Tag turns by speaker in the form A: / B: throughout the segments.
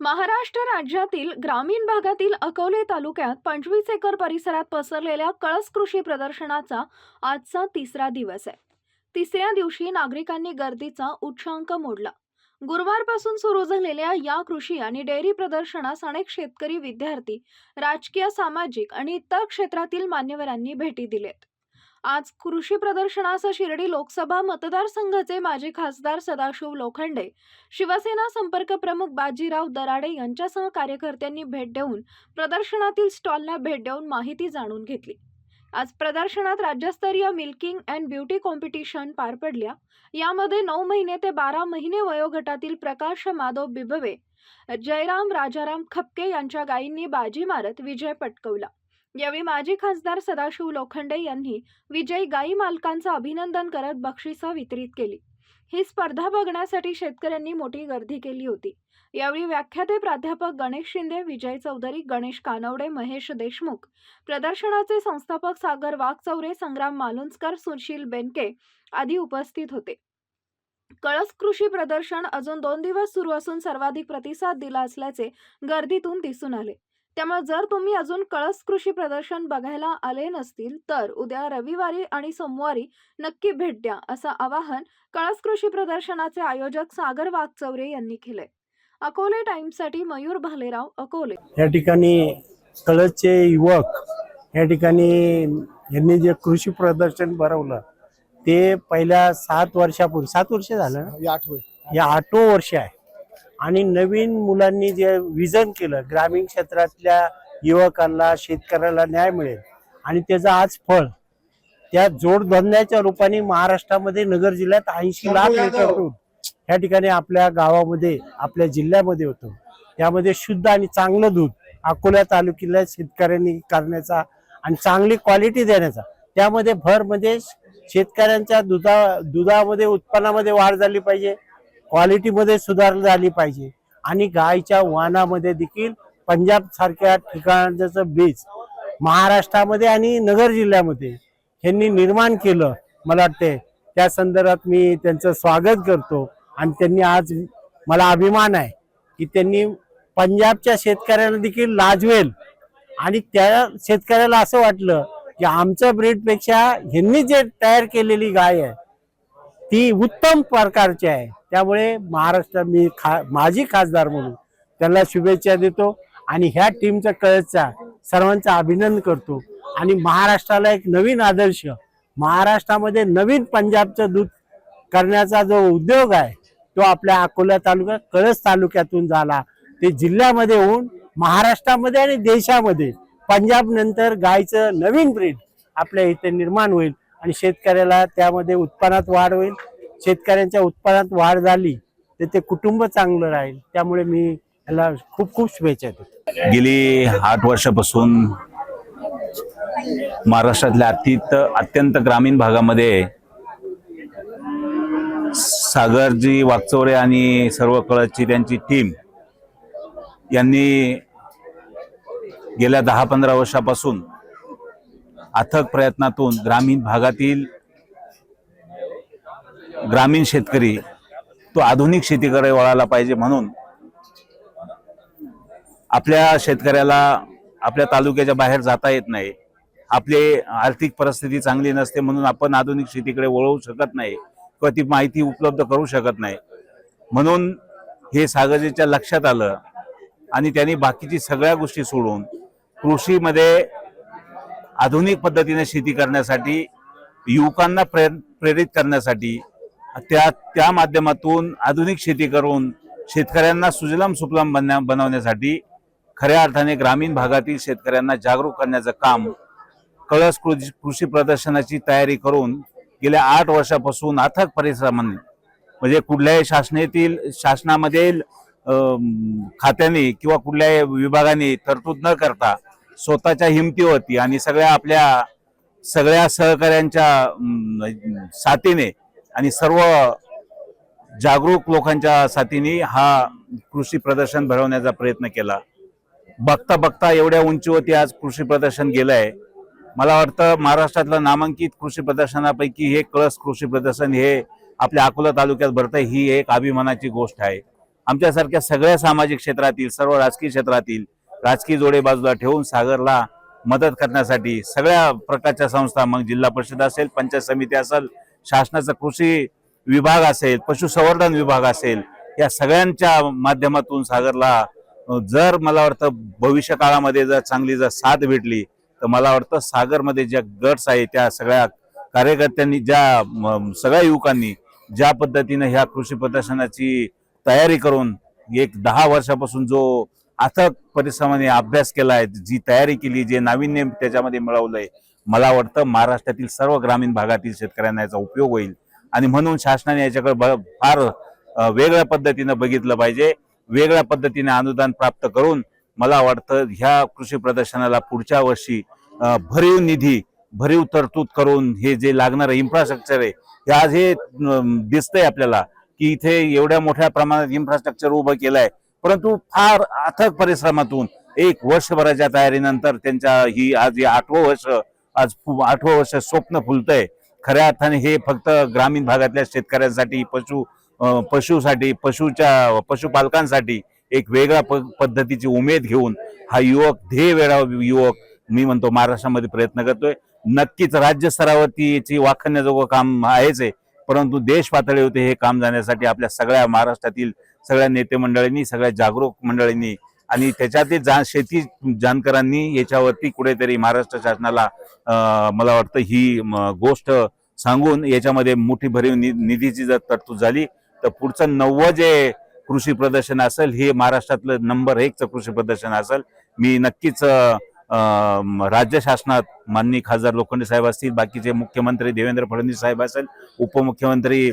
A: महाराष्ट्र राज्यातील ग्रामीण भागातील अकोले तालुक्यात पंचवीस एकर परिसरात पसरलेल्या कळस कृषी प्रदर्शनाचा आजचा तिसरा दिवस आहे. तिसऱ्या दिवशी नागरिकांनी गर्दीचा उच्चांक मोडला. गुरुवारपासून सुरू झालेल्या या कृषी आणि डेअरी प्रदर्शनास अनेक शेतकरी विद्यार्थी राजकीय सामाजिक आणि इतर क्षेत्रातील मान्यवरांनी भेटी दिलेत. आज कृषी प्रदर्शनास शिर्डी लोकसभा मतदारसंघाचे माजी खासदार सदाशिव लोखंडे शिवसेना संपर्क प्रमुख बाजीराव दराडे यांच्यासह कार्यकर्त्यांनी भेट देऊन प्रदर्शनातील स्टॉलला भेट देऊन माहिती जाणून घेतली. आज प्रदर्शनात राज्यस्तरीय मिल्किंग अँड ब्युटी कॉम्पिटिशन पार पडल्या. यामध्ये नऊ महिने ते बारा महिने वयोगटातील प्रकाश माधव बिबवे जयराम राजाराम खपके यांच्या गायींनी बाजी मारत विजय पटकवला. यावेळी माजी खासदार सदाशिव लोखंडे यांनी विजयी गायी मालकांचं अभिनंदन करत बक्षिसं वितरित केली. ही स्पर्धा बघण्यासाठी शेतकऱ्यांनी मोठी गर्दी केली होती. यावेळी व्याख्याते प्राध्यापक गणेश शिंदे विजय चौधरी गणेश कानवडे महेश देशमुख प्रदर्शनाचे संस्थापक सागर वाघचौरे संग्राम मालुंजकर सुशील बेनके आदी उपस्थित होते. कळस कृषी प्रदर्शन अजून दोन दिवस सुरू असून सर्वाधिक प्रतिसाद दिला असल्याचे गर्दीतून दिसून आले. त्यामुळे जर तुम्ही अजून कळस कृषी प्रदर्शन बघायला आले नसतील तर उद्या रविवारी आणि सोमवारी नक्की भेट द्या असं आवाहन कळस कृषी प्रदर्शनाचे आयोजक सागर वाघचौरे यांनी केले अकोले टाइम्ससाठी मयूर भालेराव अकोले.
B: या ठिकाणी कळसचे युवक या ठिकाणी यांनी जे कृषी प्रदर्शन भरवलं ते पहिल्या सात वर्षापूर्वी सात वर्ष झालं
C: या
B: आठवं वर्ष आहे. आणि नवीन मुलांनी जे विजन केलं ग्रामीण क्षेत्रातल्या युवकांना शेतकऱ्याला न्याय मिळेल आणि त्याचं आज फळ. त्या जोडधंद्याच्या रूपाने महाराष्ट्रामध्ये नगर जिल्ह्यात ऐंशी लाख लिटर दूध या ठिकाणी आपल्या गावामध्ये आपल्या जिल्ह्यामध्ये होतं. त्यामध्ये शुद्ध आणि चांगलं दूध अकोला तालुक्यातल्या शेतकऱ्यांनी करण्याचा आणि चांगली क्वालिटी देण्याचा. त्यामध्ये भर म्हणजे शेतकऱ्यांच्या दुधा दुधामध्ये उत्पन्नामध्ये वाढ झाली पाहिजे. क्वालिटीमध्ये सुधार झाली पाहिजे. आणि गायच्या वाणामध्ये देखील पंजाब सारख्या ठिकाणाचं बीज महाराष्ट्रामध्ये आणि नगर जिल्ह्यामध्ये यांनी निर्माण केलं मला वाटते त्या संदर्भात मी त्यांचं स्वागत करतो. आणि त्यांनी आज मला अभिमान आहे की त्यांनी पंजाबच्या शेतकऱ्यांना देखील लाजवेल. आणि त्या शेतकऱ्याला असं वाटलं की आमच्या ब्रीडपेक्षा ह्यांनी जे तयार केलेली गाय आहे ती उत्तम प्रकारची आहे. त्यामुळे महाराष्ट्र मी खा माजी खासदार म्हणून त्यांना शुभेच्छा देतो आणि ह्या टीमचा कळचा सर्वांचा अभिनंदन करतो. आणि महाराष्ट्राला एक नवीन आदर्श महाराष्ट्रामध्ये नवीन पंजाबचं दूध करण्याचा जो उद्योग आहे तो आपल्या अकोला तालुक्यात कळस तालुक्यातून झाला. ते जिल्ह्यामध्ये होऊन महाराष्ट्रामध्ये आणि देशामध्ये पंजाब नंतर गायचं नवीन ब्रीड आपल्या इथे निर्माण होईल. आणि शेतकऱ्याला त्यामध्ये उत्पन्नात वाढ होईल. शेतकऱ्यांच्या उत्पन्नात वाढ झाली तर ते कुटुंब चांगलं राहील. त्यामुळे मी याला खूप खूप शुभेच्छा देतो.
D: गेली आठ वर्षापासून महाराष्ट्रातल्या अत्यंत अत्यंत ग्रामीण भागामध्ये सागरजी वाकचोरे आणि सर्व कळची त्यांची टीम यांनी गेल्या दहा पंधरा वर्षापासून अथक प्रयत्नातून ग्रामीण भागातील ग्रामीण शेतकरी तो आधुनिक शेतीकडे वळायला पाहिजे म्हणून आपल्या शेतकऱ्याला आपल्या तालुक्याच्या बाहेर जाता येत नाही. आपली आर्थिक परिस्थिती चांगली नसते म्हणून आपण आधुनिक शेतीकडे वळवू शकत नाही. किंवा ती माहिती उपलब्ध करू शकत नाही. म्हणून हे सागरजीच्या लक्षात आलं आणि त्यांनी बाकीची सगळ्या गोष्टी सोडून कृषीमध्ये आधुनिक पद्धतीने शेती करण्यासाठी युवकांना प्रेर प्रेरित करण्यासाठी त्या त्या माध्यमातून आधुनिक शेती करून शेतकऱ्यांना सुजलाम सुफलाम बनण्या बनवण्यासाठी खऱ्या अर्थाने ग्रामीण भागातील शेतकऱ्यांना जागरूक करण्याचं काम कळस कृषी कृषी प्रदर्शनाची तयारी करून गेल्या आठ वर्षापासून अथक परिश्रमाने म्हणजे कुठल्याही शासनातील शासनामधील खात्याने किंवा कुठल्याही विभागाने तरतूद न करता स्वतःच्या हिमतीवरती आणि सगळ्या आपल्या सगळ्या सहकाऱ्यांच्या साथीने आणि सर्व जागरूक लोकांच्या साथीने हा कृषी प्रदर्शन भरवण्याचा प्रयत्न केला. बघता बघता एवढ्या उंचीवरती आज कृषी प्रदर्शन गेलं आहे मला वाटतं महाराष्ट्रातलं नामांकित कृषी प्रदर्शनापैकी हे कळस कृषी प्रदर्शन हे आपल्या अकोला तालुक्यात भरतं ही एक अभिमानाची गोष्ट आहे. आमच्यासारख्या सगळ्या सामाजिक क्षेत्रातील सर्व राजकीय क्षेत्रातील राजकीय जोडे बाजूला ठेवून सागरला मदत करण्यासाठी सगळ्या प्रकारच्या संस्था मग जिल्हा परिषद असेल पंचायत समिती असेल शासनाचा कृषी विभाग असेल पशुसंवर्धन विभाग असेल या सगळ्यांच्या माध्यमातून सागरला जर मला वाटतं भविष्य काळामध्ये जर चांगली जर साथ भेटली तर मला वाटतं सागरमध्ये ज्या गट्स आहे त्या सगळ्या कार्यकर्त्यांनी ज्या म, सगळ्या युवकांनी ज्या पद्धतीनं ह्या कृषी प्रदर्शनाची तयारी करून एक दहा वर्षापासून जो अथक परिश्रमाने अभ्यास केलाय जी तयारी केली जे नाविन्य त्याच्यामध्ये मिळवलंय मला वाटतं महाराष्ट्रातील सर्व ग्रामीण भागातील शेतकऱ्यांना याचा उपयोग होईल. आणि म्हणून शासनाने याच्याकडे ब- फार वेगळ्या पद्धतीनं बघितलं पाहिजे. वेगळ्या पद्धतीने अनुदान प्राप्त करून मला वाटतं ह्या कृषी प्रदर्शनाला पुढच्या वर्षी भरीव निधी भरीव तरतूद करून हे जे लागणारं इन्फ्रास्ट्रक्चर आहे हे आज हे दिसतंय आपल्याला की इथे एवढ्या मोठ्या प्रमाणात इन्फ्रास्ट्रक्चर उभं केलंय. परंतु फार अथक परिश्रमातून एक वर्षभराच्या तयारीनंतर त्यांच्या ही आज हे आठवं वर्ष आज आठवं वर्ष स्वप्न फुलतंय. खऱ्या अर्थाने हे फक्त ग्रामीण भागातल्या शेतकऱ्यांसाठी पशु पशुसाठी पशुच्या पशुपालकांसाठी एक वेगळ्या प- पद्धतीची उमेद घेऊन हा युवक ध्येय वेळा युवक मी म्हणतो महाराष्ट्रामध्ये प्रयत्न करतोय. नक्कीच राज्य स्तरावरती वाखण्याजोगं काम आहेच आहे. परंतु देश पातळीवरती हे काम जाण्यासाठी आपल्या सगळ्या महाराष्ट्रातील सगळ्या नेते मंडळींनी सगळ्या जागरूक मंडळींनी आणि त्याच्यातील जा शेती जाणकारांनी याच्यावरती कुठेतरी महाराष्ट्र शासनाला मला वाटतं ही गोष्ट सांगून याच्यामध्ये मोठी भरीव नि- निधीची जर तरतूद झाली तर पुढचं नववं जे कृषी प्रदर्शन असेल हे महाराष्ट्रातलं नंबर एकचं कृषी प्रदर्शन असेल मी नक्कीच राज्य शासनात माननीय खासदार लोखंडे साहेब असतील बाकीचे मुख्यमंत्री देवेंद्र फडणवीस साहेब असेल उपमुख्यमंत्री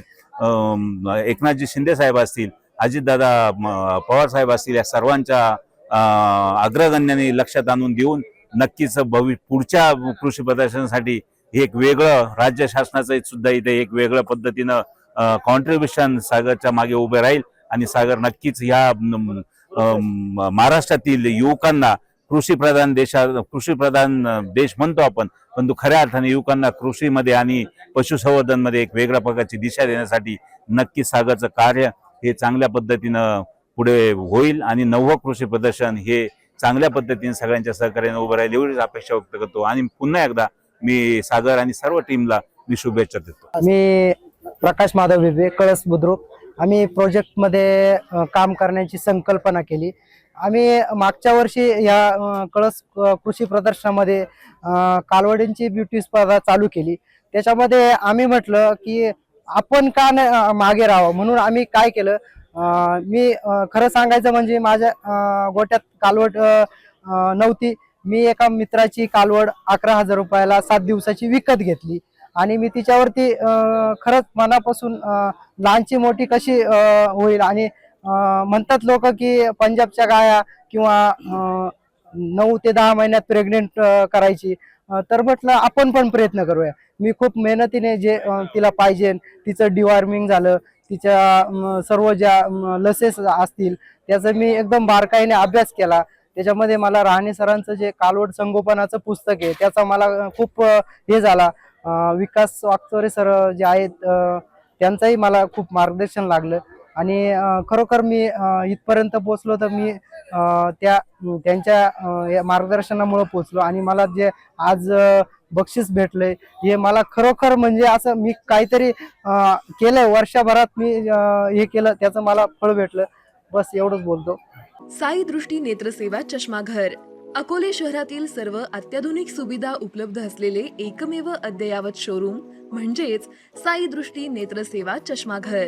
D: एकनाथजी शिंदे साहेब असतील अजितदादा म, पवार साहेब असतील या सर्वांच्या अं, अग्रगण्यांनी लक्षात आणून देऊन नक्कीच भवि पुढच्या कृषी प्रदर्शनासाठी एक वेगळं राज्य शासनाचं सुद्धा इथे एक वेगळ्या पद्धतीनं कॉन्ट्रीब्युशन सागरच्या मागे उभे राहील आणि सागर नक्कीच ह्या महाराष्ट्रातील युवकांना कृषी प्रधान देशा कृषी प्रधान देश म्हणतो आपण परंतु खऱ्या अर्थाने युवकांना कृषीमध्ये आणि पशुसंवर्धनमध्ये एक वेगळ्या प्रकारची दिशा देण्यासाठी नक्की सागरचं कार्य हे चांगल्या पद्धतीनं पुढे होईल आणि नवं कृषी प्रदर्शन हे चांगल्या पद्धतीने सगळ्यांच्या सहकार्याने उभं राहील एवढीच अपेक्षा व्यक्त करतो. आणि पुन्हा एकदा मी सागर आणि सर्व टीमला मी शुभेच्छा देतो.
C: मी प्रकाश माधव बिबे कळस बुद्रुक. आम्ही प्रोजेक्टमध्ये काम करण्याची संकल्पना केली. आम्ही मागच्या वर्षी या कळस कृषी प्रदर्शनामध्ये कालवडींची ब्युटी स्पर्धा चालू केली. त्याच्यामध्ये आम्ही म्हटलं की आपण का न मागे राहावं? म्हणून आम्ही काय केलं मी खरं सांगायचं म्हणजे माझ्या गोट्यात कालवड नव्हती. मी एका मित्राची कालवड अकरा हजार रुपयाला सात दिवसाची विकत घेतली. आणि मी तिच्यावरती खरंच मनापासून लहानची मोठी कशी होईल? आणि म्हणतात लोक की पंजाबच्या गाया किंवा नऊ ते दहा महिन्यात प्रेग्नेंट करायची. तर म्हटलं आपण पण प्रयत्न करूया. मी खूप मेहनतीने जे तिला पाहिजे तिचं डिवॉर्मिंग झालं तिच्या सर्व ज्या लसेस असतील त्याचा मी एकदम बारकाईने अभ्यास केला. त्याच्यामध्ये मला राहणे सरांचं जे कालवड संगोपनाचं पुस्तक आहे त्याचा मला खूप हे झाला. विकास वागचोरे सर जे आहेत त्यांचंही मला खूप मार्गदर्शन लागलं. आणि खरोखर मी इथपर्यंत पोचलो तर मी त्या त्यांच्या या मार्गदर्शनामुळे पोचलो आणि मला जे आज बक्षीस भेटलंय हे मला खरोखर म्हणजे असं मी काहीतरी केलं केलंय वर्षभरात मी हे केलं त्याचं मला फळ भेटलं. बस एवढंच बोलतो.
E: साई दृष्टी नेत्रसेवा चष्माघर. अकोले शहरातील सर्व अत्याधुनिक सुविधा उपलब्ध असलेले एकमेव अद्ययावत शोरूम म्हणजेच साई दृष्टी नेत्रसेवा चष्माघर.